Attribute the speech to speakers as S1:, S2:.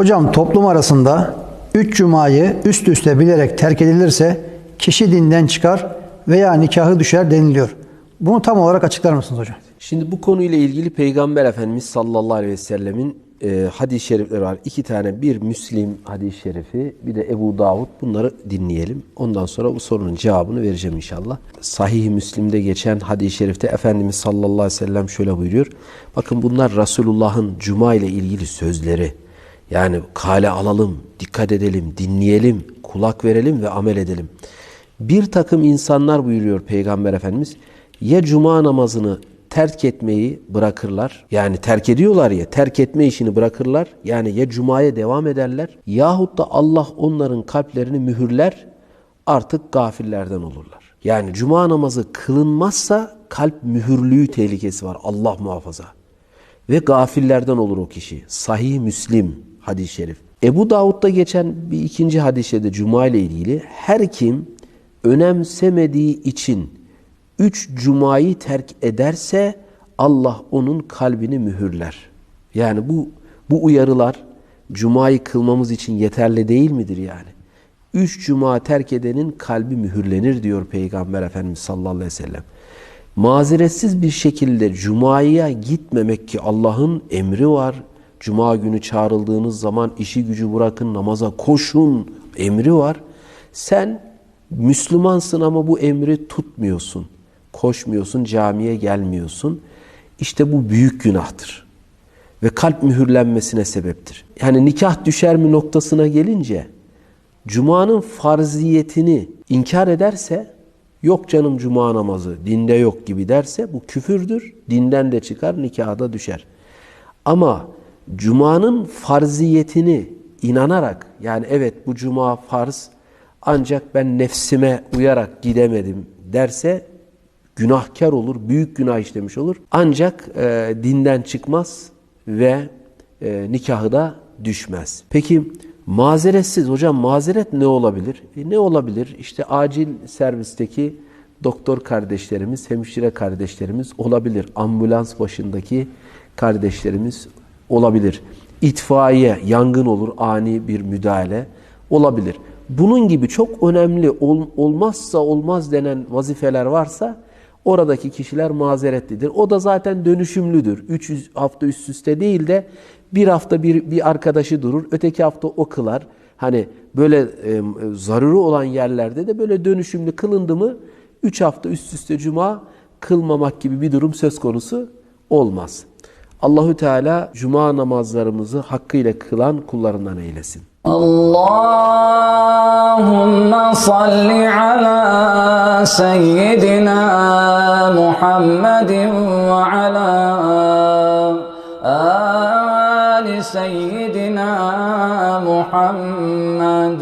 S1: Hocam toplum arasında üç cumayı üst üste bilerek terk edilirse kişi dinden çıkar veya nikahı düşer deniliyor. Bunu tam olarak açıklar mısınız hocam?
S2: Şimdi bu konuyla ilgili Peygamber Efendimiz sallallahu aleyhi ve sellemin e, hadis-i şerifleri var. İki tane bir Müslim hadis-i şerifi bir de Ebu Davud bunları dinleyelim. Ondan sonra bu sorunun cevabını vereceğim inşallah. Sahih-i Müslim'de geçen hadis-i şerifte Efendimiz sallallahu aleyhi ve sellem şöyle buyuruyor. Bakın bunlar Resulullah'ın Cuma ile ilgili sözleri. Yani kale alalım, dikkat edelim, dinleyelim, kulak verelim ve amel edelim. Bir takım insanlar buyuruyor Peygamber Efendimiz ya cuma namazını terk etmeyi bırakırlar. Yani terk ediyorlar ya terk etme işini bırakırlar. Yani ya cumaya devam ederler yahut da Allah onların kalplerini mühürler artık gafillerden olurlar. Yani cuma namazı kılınmazsa kalp mühürlüğü tehlikesi var Allah muhafaza. Ve gafillerden olur o kişi. Sahih Müslim hadis-i şerif. Ebu Davud'da geçen bir ikinci hadis-i de Cuma ile ilgili her kim önemsemediği için üç cumayı terk ederse Allah onun kalbini mühürler. Yani bu bu uyarılar cumayı kılmamız için yeterli değil midir yani? Üç cuma terk edenin kalbi mühürlenir diyor Peygamber Efendimiz sallallahu aleyhi ve sellem. Mazeretsiz bir şekilde cumaya gitmemek ki Allah'ın emri var. Cuma günü çağrıldığınız zaman işi gücü bırakın namaza koşun emri var. Sen Müslümansın ama bu emri tutmuyorsun. Koşmuyorsun, camiye gelmiyorsun. İşte bu büyük günahtır. Ve kalp mühürlenmesine sebeptir. Yani nikah düşer mi noktasına gelince Cuma'nın farziyetini inkar ederse yok canım cuma namazı dinde yok gibi derse bu küfürdür. Dinden de çıkar nikaha düşer. Ama cumanın farziyetini inanarak yani evet bu cuma farz ancak ben nefsime uyarak gidemedim derse günahkar olur, büyük günah işlemiş olur. Ancak e, dinden çıkmaz ve e, nikahı da düşmez. Peki mazeretsiz hocam mazeret ne olabilir? E, ne olabilir? İşte acil servisteki doktor kardeşlerimiz, hemşire kardeşlerimiz olabilir. Ambulans başındaki kardeşlerimiz olabilir. İtfaiye, yangın olur, ani bir müdahale olabilir. Bunun gibi çok önemli ol, olmazsa olmaz denen vazifeler varsa oradaki kişiler mazeretlidir. O da zaten dönüşümlüdür. 300 hafta üst üste değil de bir hafta bir, bir arkadaşı durur, öteki hafta o kılar. Hani böyle e, zaruri olan yerlerde de böyle dönüşümlü kılındı mı 3 hafta üst üste cuma kılmamak gibi bir durum söz konusu olmaz. Allahü Teala cuma namazlarımızı hakkıyla kılan kullarından eylesin.
S3: Allahümme salli ala seyyidina Muhammedin ve ala ali seyyidina Muhammed.